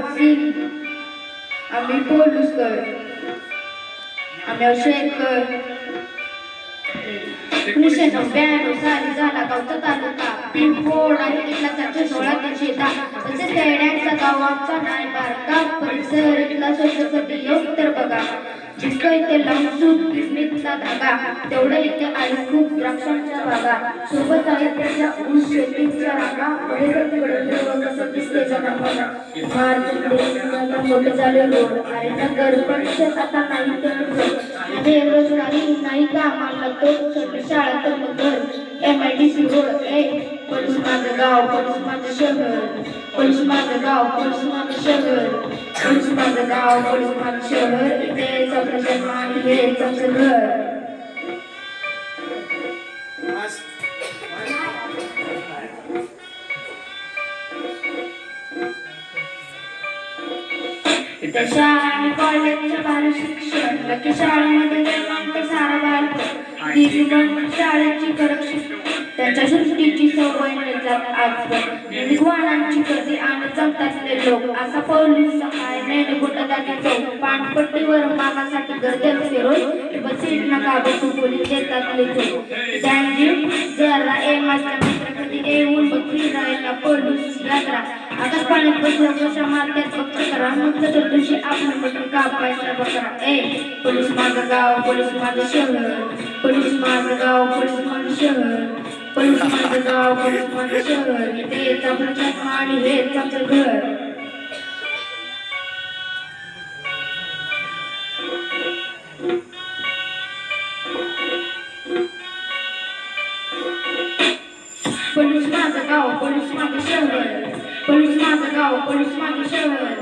puțin, a mi poluskar, a mi oșecăr, Kunishe no beno sali zala ka utata luta pin pola hitla sache sola tache da sache tere sa kawa sa nai barka इथला स्वच्छसाठी योग तर बघा जितकं इथे लांबसूट धागा तेवढं इथे आहे खूप द्राक्षांच्या बागा सोबत आहे त्याच्या शेतीच्या रागा तिकडे कसं दिसते मोठे झाले रोड अरे नगर आता नाही तर बेरोजगारी नाही का आम्हाला तो छोटी शाळा तर मग घर M I D C road A police माझं गाव पोलीस माझं शहर पोलीस माझं गाव पोलीस माझं शहर पोलीस माझं गाव माझं शहर जन्म आणि हेच आमचं घर शाळा आणि कॉलेजच्या भारी शिक्षण. शाळेमध्ये सारा बालपण दिली शाळेची करक्षण त्यांच्या सुट्टीची सवय नाही जात आजवर. वाहनांची कधी आणि चमतात लोक. असा पौलीस सहाय्याने नाही कुठं पाणपट्टीवर मागासाठी गर्दी फिरून बसीट नका बसून पोलीस देतात लिहितो थँक्यू जरा ए माझ्या मित्र येऊन बकरी राहायला पोलीस यात्रा. आकाश पाण्यात बसल्या कशा मारत्यात फक्त करा. मग तर दिवशी आपण बटन कापायचा बकरा ए पोलीस माझं गाव पोलीस माझं शहर. पोलीस माझं गाव पोलीस माझं शहर. पोलीस माझं आणि हेच घर माझं गाव पोलीस माझं शहर पोलीस माझं गाव पोलीस माझं शहर